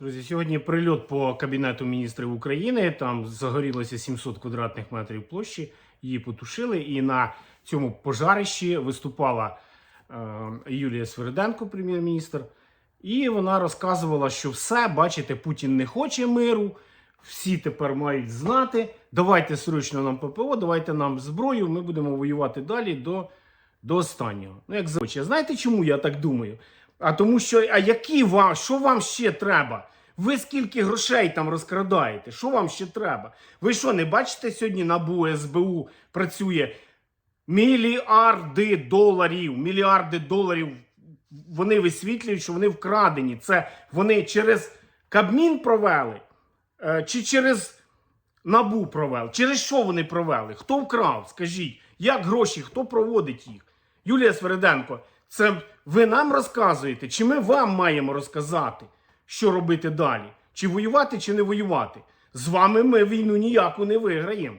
Друзі, сьогодні прильот по Кабінету міністрів України. Там загорілося 700 квадратних метрів площі. Її потушили. І на цьому пожарищі виступала е, Юлія Свериденко, прем'єр-міністр. І вона розказувала, що все, бачите, Путін не хоче миру. Всі тепер мають знати. Давайте срочно нам ППО, давайте нам зброю. Ми будемо воювати далі до, до останнього. Ну, як зазвичай. Знаєте, чому я так думаю? А тому що, а які вам, що вам ще треба? Ви скільки грошей там розкрадаєте? Що вам ще треба? Ви що, не бачите сьогодні НАБУ, СБУ працює мільярди доларів, мільярди доларів. Вони висвітлюють, що вони вкрадені. Це вони через Кабмін провели е, чи через НАБУ провели? Через що вони провели? Хто вкрав? Скажіть, як гроші, хто проводить їх? Юлія Свериденко, це ви нам розказуєте, чи ми вам маємо розказати, що робити далі? Чи воювати, чи не воювати? З вами ми війну ніяку не виграємо.